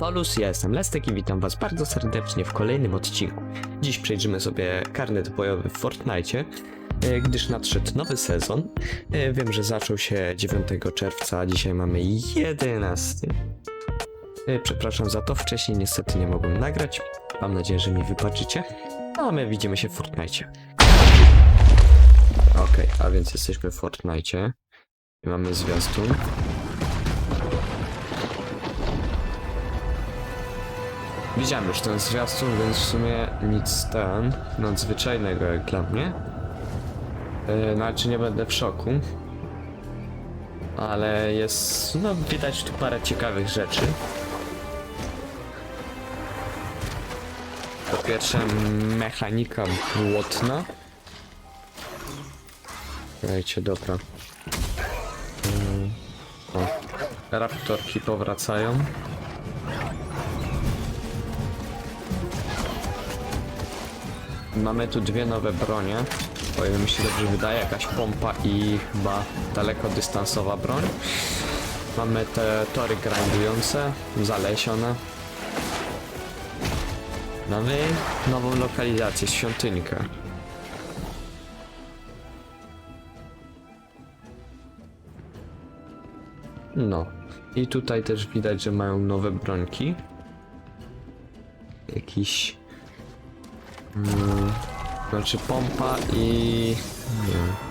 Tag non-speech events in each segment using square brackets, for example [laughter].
Folus, ja jestem Lestek i witam was bardzo serdecznie w kolejnym odcinku. Dziś przejrzymy sobie karnet bojowy w Fortnite, e, gdyż nadszedł nowy sezon. E, Wiem, że zaczął się 9 czerwca, a dzisiaj mamy 11. E, Przepraszam za to, wcześniej niestety nie mogłem nagrać. Mam nadzieję, że mi wybaczycie. No, a my widzimy się w Fortnite. Okej, a więc jesteśmy w Fortnite. I mamy zwiastun. Widziałem już ten zwiastun, więc w sumie nic ten nadzwyczajnego jak dla mnie. Yy, znaczy nie będę w szoku. Ale jest, no widać tu parę ciekawych rzeczy. Po pierwsze mechanika błotna. Dajcie, dobra. Yy, o, raptorki powracają. Mamy tu dwie nowe bronie. O ile mi się dobrze wydaje, jakaś pompa i chyba dalekodystansowa broń. Mamy te tory grindujące, zalesione. Mamy nową lokalizację, świątynkę. No. I tutaj też widać, że mają nowe brońki. Jakiś Mm, pompa i... Nie.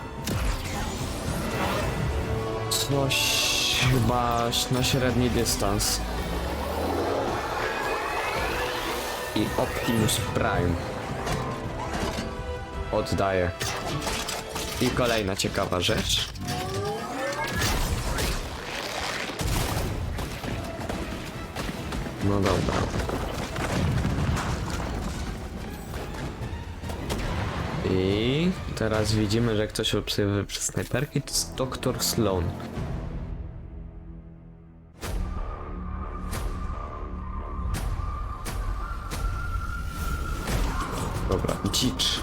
Coś chyba na średni dystans. I Optimus Prime. Oddaję. I kolejna ciekawa rzecz. No dobra. I teraz widzimy, że ktoś obserwuje przez snajperki, to jest Dr. Sloan. Dobra, dzicz.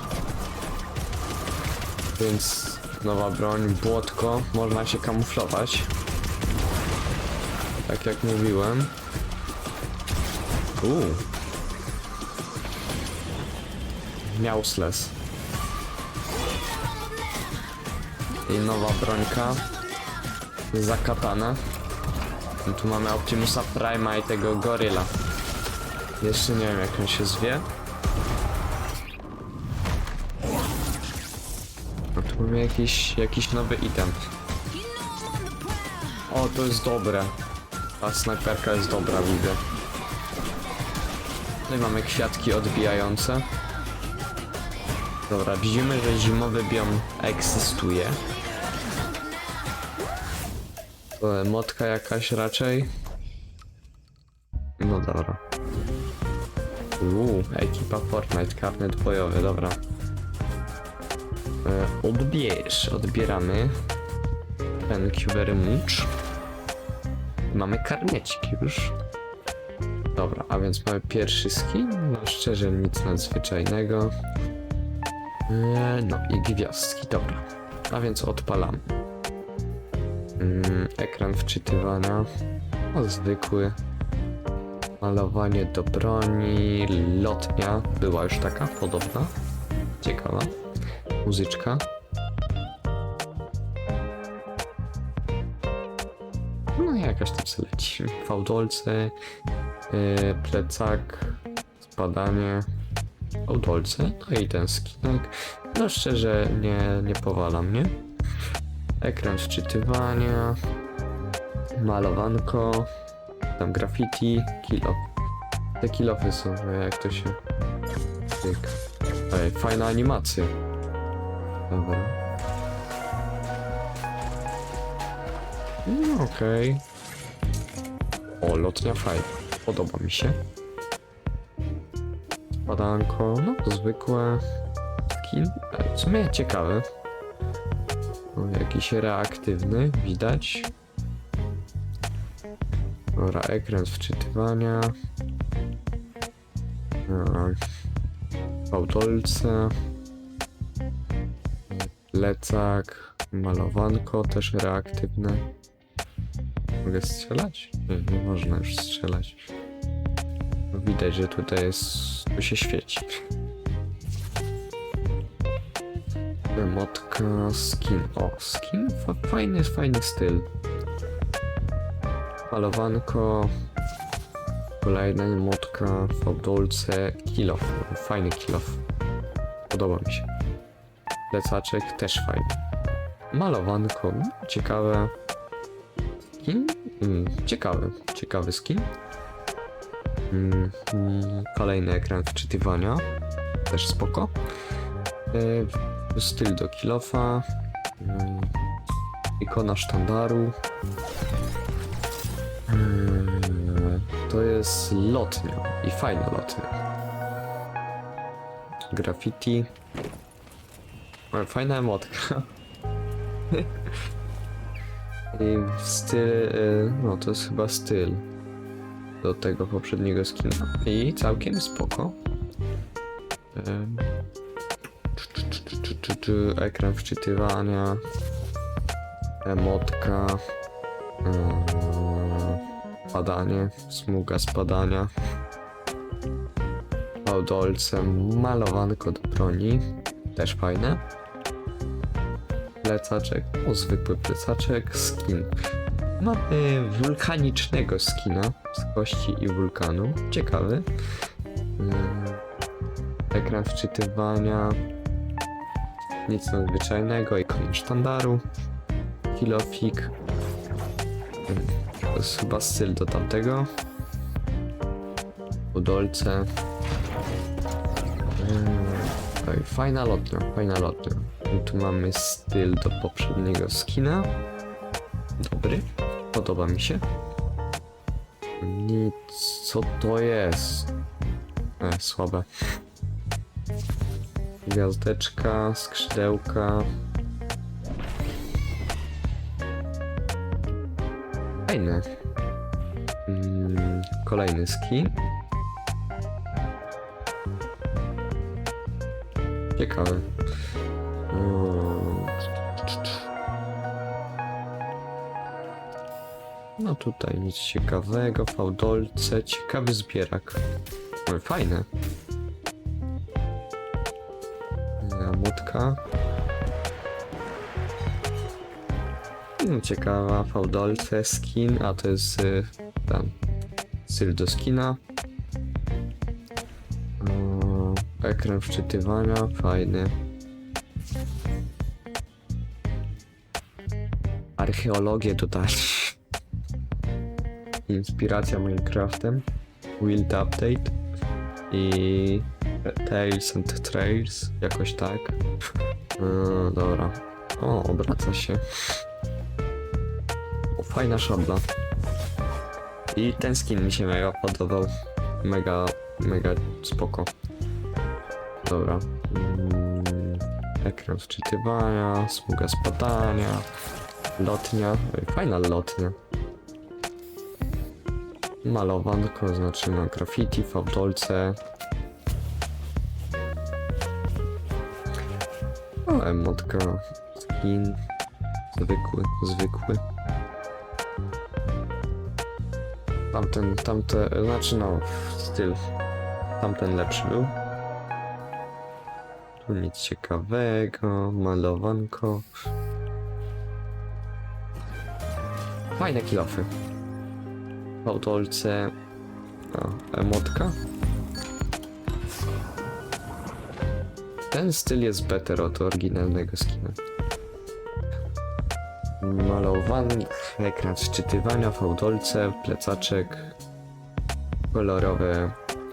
Więc nowa broń, błotko, można się kamuflować. Tak jak mówiłem. Uuu. Miausles. I nowa brońka. Zakatana. I tu mamy Optimusa Prima i tego Gorilla. Jeszcze nie wiem jak on się zwie. A tu mamy jakiś, jakiś nowy item. O, to jest dobre. Ta snajperka jest dobra, widzę. No i mamy kwiatki odbijające. Dobra, widzimy, że zimowy biom egzystuje. E, Motka jakaś raczej. No dobra. Uuu, ekipa Fortnite, karnet bojowy, dobra. E, odbierz, odbieramy. Thank much. Mamy karnecik już. Dobra, a więc mamy pierwszy skin. No szczerze nic nadzwyczajnego. Eee, No i gwiazdki, dobra. A więc odpalamy. Mm, ekran wczytywania. O, zwykły. Malowanie do broni. Lotnia. Była już taka podobna. Ciekawa. Muzyczka. No i jakaś tam se leci. Fałdolce. Yy, plecak. Spadanie. Fałdolce. No i ten skinek. No szczerze nie, nie powala mnie. Ekran wczytywania. Malowanko. Tam graffiti. Kilo. Te kilofy są, no jak to się... Tyk. Ej, fajna animacja. Dobra. No okej. O, lotnia fajna. Podoba mi się. Badanko, no to zwykłe. Skin, e, w sumie ciekawy. O, jakiś reaktywny, widać. Dobra, ekran wczytywania. E, Fałdolce. Plecak. Malowanko też reaktywne. Mogę strzelać? Nie, nie można już strzelać. Widać, że tutaj jest... tu się świeci. Motka, skin. O, skin? Fa- Fajny, fajny styl. Malowanko. Kolejna motka, fałdolce, kilof. Fajny kilof. Podoba mi się. Plecaczek też fajny. Malowanko, mm, ciekawe. Skin? Mm, ciekawy, ciekawy skin. Mm, mm, kolejny ekran wczytywania. Też spoko. E, styl do kilofa. Mm, ikona sztandaru. Mm, to jest lotnia i fajna lotnia. Graffiti. Fajna emotka. [laughs] I styl, y, no to jest chyba styl do tego poprzedniego skina. I całkiem spoko. Ym, cz- cz- cz- cz- cz- cz- Ekran wczytywania. Emotka. Yy, Padanie, smuga spadania. Fałdolcem, malowanko do broni. Też fajne. Plecaczek, o zwykły plecaczek, skin. Mamy wulkanicznego skina z kości i wulkanu. Ciekawy. Yy, Ekran wczytywania. Nic nadzwyczajnego, ikona sztandaru. Kilofik. To jest chyba styl do tamtego. Budolce. Yy, Oj, fajna lotnia, fajna lotnia. Tu mamy styl do poprzedniego skina. Dobry. Podoba mi się. Nic, co to jest? E, słabe. Gwiazdeczka, skrzydełka. Fajne. Mm, kolejny skin. Ciekawe. No tutaj nic ciekawego, fałdolce, ciekawy zbierak. No, fajne. Młotka. No, ciekawa, fałdolce, skin, a to jest y, ten styl do skina. O, ekran wczytywania, fajny. Archeologię tutaj. [laughs] Inspiracja Minecraftem. Wild Update. I Tales and Trails, jakoś tak. Yy, dobra. O, obraca się. O, fajna szabla. I ten skin mi się mega podobał. Mega, mega spoko. Dobra. Mm, ekran wczytywania, smuga spadania, lotnia. Fajna lotnia. Malowanko, znaczy na graffiti, fałdolce. O, emotka, skin. Zwykły, zwykły. Tamten, tamte, znaczy no, styl. Tamten lepszy był. Tu nic ciekawego, malowanko. Fajne kilofy. Fałdolce. O, emotka. Ten styl jest better od oryginalnego skina. Malowany ekran wczytywania, fałdolce, plecaczek, kolorowe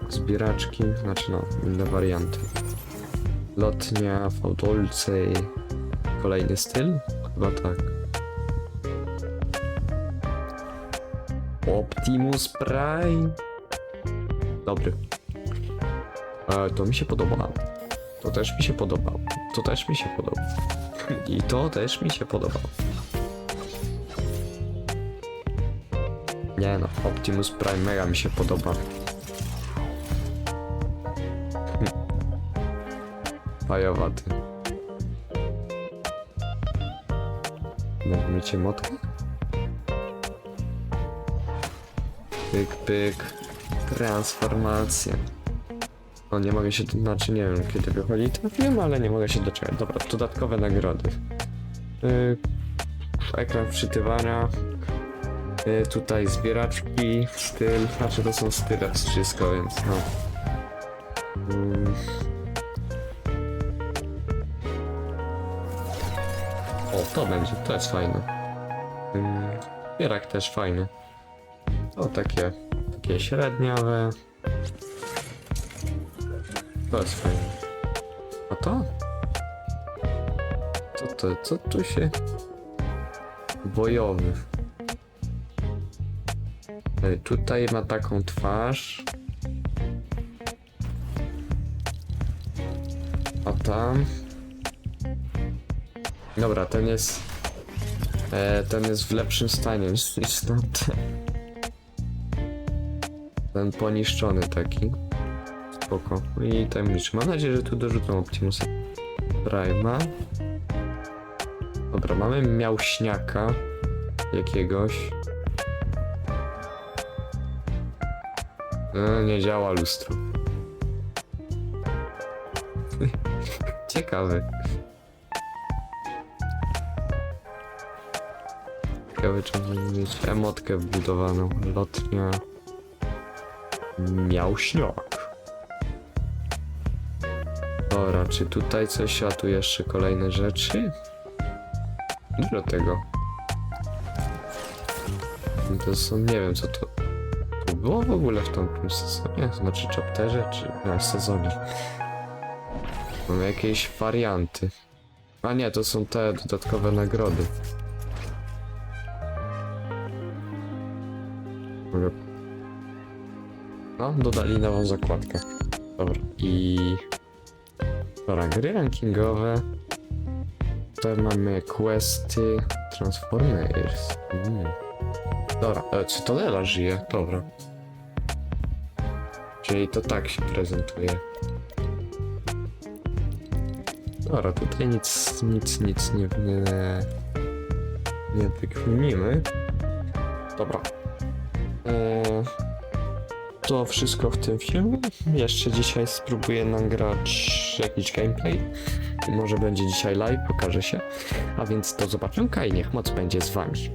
zbieraczki, znaczy no, inne warianty. Lotnia, fałdolce kolejny styl? Chyba tak. Optimus Prime. Dobry. E, to mi się podoba. To też mi się podoba. To też mi się podoba. I to też mi się podoba. Nie no, Optimus Prime mega mi się podoba. Hm. Fajowaty. Weźmiecie motkę? Pyk, pyk. Transformacja. O, nie mogę się, znaczy nie wiem kiedy wychodzi ten film, ale nie mogę się doczekać. Dobra, dodatkowe nagrody. Yy, ekran wczytywania. Yy, tutaj zbieraczki, styl, znaczy to są style wszystko, więc no. Yy. O, to będzie, to jest fajne. Yy, zbierak też fajny. O, takie, takie średniawe. To jest. A to? Co to, co tu się... Bojowy. Tutaj ma taką twarz. A tam... Dobra, ten jest... E, ten jest w lepszym stanie niż tamten. Ten poniszczony taki. Spoko. I tajemniczy. Mam nadzieję, że tu dorzucą Optimusa Prime'a. Dobra, mamy miałśniaka jakiegoś. No, nie działa lustro. [laughs] Ciekawy. Ciekawy, czy mieć emotkę wbudowaną. Lotnia. Miałśniak. Dobra, czy tutaj coś, a tu jeszcze kolejne rzeczy? Dużo tego. To są, nie wiem co to... To było w ogóle w tamtym sezonie? Znaczy chapterze, czy na sezonie? Mamy jakieś warianty. A nie, to są te dodatkowe nagrody. No, dodali nową zakładkę. Dobra, i... Dobra, gry rankingowe. Tutaj mamy questy Transformers. Mm. Dobra, e, Lela żyje? Dobra. Czyli to tak się prezentuje. Dobra, tutaj nic, nic, nic nie, nie, nie wykminimy. Dobra. To wszystko w tym filmie. Jeszcze dzisiaj spróbuję nagrać jakiś gameplay. Może będzie dzisiaj live, pokaże się. A więc do zobaczenia i niech moc będzie z wami.